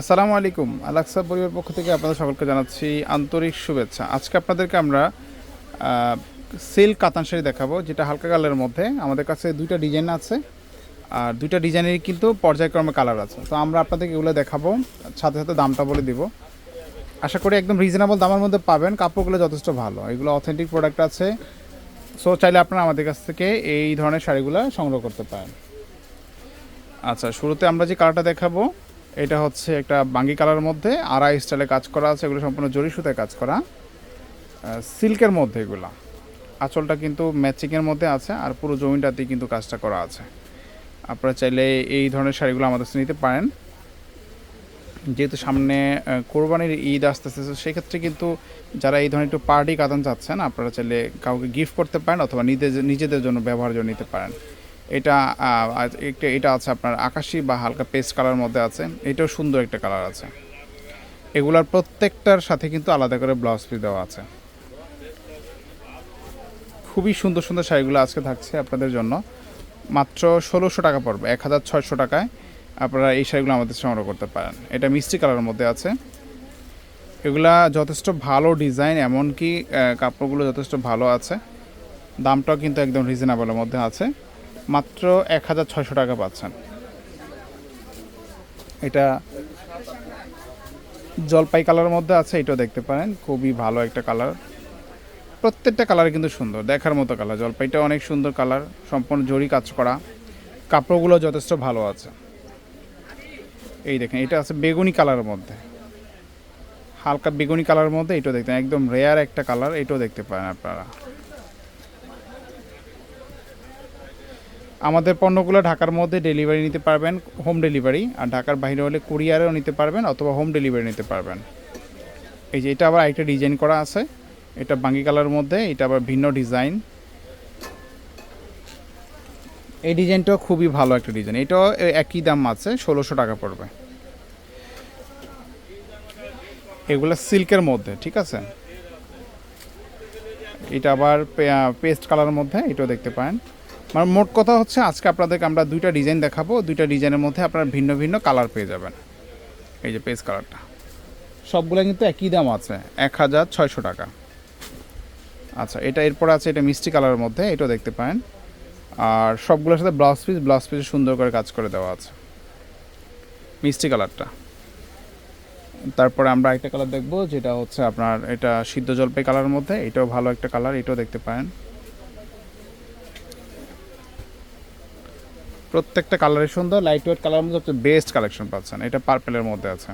আসসালামু আলাইকুম। আলাক্সা পরিবার পক্ষ থেকে আপনাদের সকলকে জানাচ্ছি আন্তরিক শুভেচ্ছা। আজকে আপনাদেরকে আমরা সিল্ক কাতান শাড়ি দেখাবো, যেটা হালকা কালারের মধ্যে। আমাদের কাছে দুইটা ডিজাইন আছে, আর দুইটা ডিজাইনেরই কিন্তু পর্যায়ক্রমে কালার আছে। তো আমরা আপনাদেরকে এগুলো দেখাবো, সাথে সাথে দামটা বলে দিব। আশা করি একদম রিজনেবল দামের মধ্যে পাবেন, কাপড়গুলো যথেষ্ট ভালো। এগুলো অথেন্টিক প্রোডাক্ট আছে। সো চাইলে আপনারা আমাদের কাছ থেকে এই ধরনের শাড়িগুলো সংগ্রহ করতে পারেন। আচ্ছা শুরুতে আমরা যে কালারটা দেখাবো এটা হচ্ছে একটা বাঙ্গি কালারের মধ্যে, আড়াই স্টাইলে কাজ করা আছে, এগুলো সম্পূর্ণ জরি সুতায় কাজ করা। সিল্কের মধ্যে এগুলা। আঁচলটা কিন্তু ম্যাচিংয়ের মধ্যে আছে আর পুরো জমিটাতেই কিন্তু কাজটা করা আছে। আপনারা চাইলে এই ধরনের শাড়িগুলো আমাদের নিতে পারেন। যেহেতু সামনে কোরবানির ঈদ আসতেছে, তো সেক্ষেত্রে কিন্তু যারা এই ধরনের একটু পার্টি কাতান চাচ্ছেন, আপনারা চাইলে কাউকে গিফট করতে পারেন অথবা নিজেদের নিজেদের জন্য ব্যবহারের জন্য নিতে পারেন। এটা একটা, এটা আছে আপনার আকাশি বা হালকা পেস্ট কালার মধ্যে আছে। এটাও সুন্দর একটা কালার আছে। এগুলার প্রত্যেকটার সাথে কিন্তু আলাদা করে ব্লাউজ পিস দেওয়া আছে। খুবই সুন্দর সুন্দর শাড়িগুলো আজকে থাকছে আপনাদের জন্য। মাত্র ষোলোশো টাকা পড়বে, এক হাজার ছয়শো টাকায় আপনারা এই শাড়িগুলো আমাদের সংগ্রহ করতে পারেন। এটা মিষ্টি কালারের মধ্যে আছে। এগুলা যথেষ্ট ভালো ডিজাইন, এমনকি কাপড়গুলো যথেষ্ট ভালো আছে। দামটাও কিন্তু একদম রিজনেবলের মধ্যে আছে। মাত্র এক হাজার ছয়শো টাকা পাচ্ছেন। এটা জলপাই কালারের মধ্যে আছে, এটাও দেখতে পারেন। খুবই ভালো একটা কালার। প্রত্যেকটা কালার কিন্তু সুন্দর, দেখার মতো কালার। জলপাইটা অনেক সুন্দর কালার, সম্পূর্ণ জরি কাজ করা। কাপড়গুলো যথেষ্ট ভালো আছে। এই দেখেন, এটা আছে বেগুনি কালারের মধ্যে। হালকা বেগুনি কালারের মধ্যে এটাও দেখতেন একদম রেয়ার একটা কালার, এটাও দেখতে পারেন আপনারা। আমাদের পণ্যগুলো ঢাকার মধ্যে ডেলিভারি নিতে পারবেন হোম ডেলিভারি আর ঢাকার বাইরে হলে কুরিয়ারেও নিতে পারবেন অথবা হোম ডেলিভারি নিতে পারবেন। এই যে এটা আবার একটা ডিজাইন করা আছে, এটা বাঙ্গি কালারের মধ্যে, এটা আবার ভিন্ন ডিজাইন এই ডিজাইনটাও খুবই ভালো একটা ডিজাইন এটাও একই দাম আছে, ষোলোশো টাকা পড়বে। এগুলো সিল্কের মধ্যে, ঠিক আছে? এটা আবার পেস্ট কালারের মধ্যে, এটাও দেখতে পারেন। মানে মোট কথা হচ্ছে আজকে আপনাদেরকে আমরা দুইটা ডিজাইন দেখাবো। দুইটা ডিজাইনের মধ্যে আপনারা ভিন্ন ভিন্ন কালার পেয়ে যাবেন। এই যে পেস্ট কালারটা। সবগুলো কিন্তু একই দাম আছে, এক হাজার ছয়শো টাকা। আচ্ছা এটা এরপর আছে এটা মিষ্টি কালারের মধ্যে, এটাও দেখতে পারেন। আর সবগুলোর সাথে ব্লাউজ পিস ব্লাউজ পিস সুন্দর করে কাজ করে দেওয়া আছে। মিষ্টি কালারটা। তারপরে আমরা একটা কালার দেখব, যেটা হচ্ছে আপনার এটা সিদ্ধ জলপাই কালারের মধ্যে, এটাও ভালো একটা কালার, এটাও দেখতে পারেন। প্রত্যেকটা কালারই সুন্দর লাইট ওয়েট কালার মধ্যে সবচেয়ে বেস্ট কালেকশন পাচ্ছেন। এটা পার্পেলের মধ্যে আছে।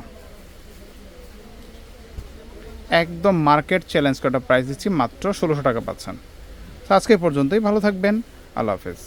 একদম মার্কেট চ্যালেঞ্জ করাটা প্রাইস দিচ্ছি, মাত্র ষোলোশো টাকা পাচ্ছেন। আজকে পর্যন্তই, ভালো থাকবেন, আল্লাহ হাফেজ।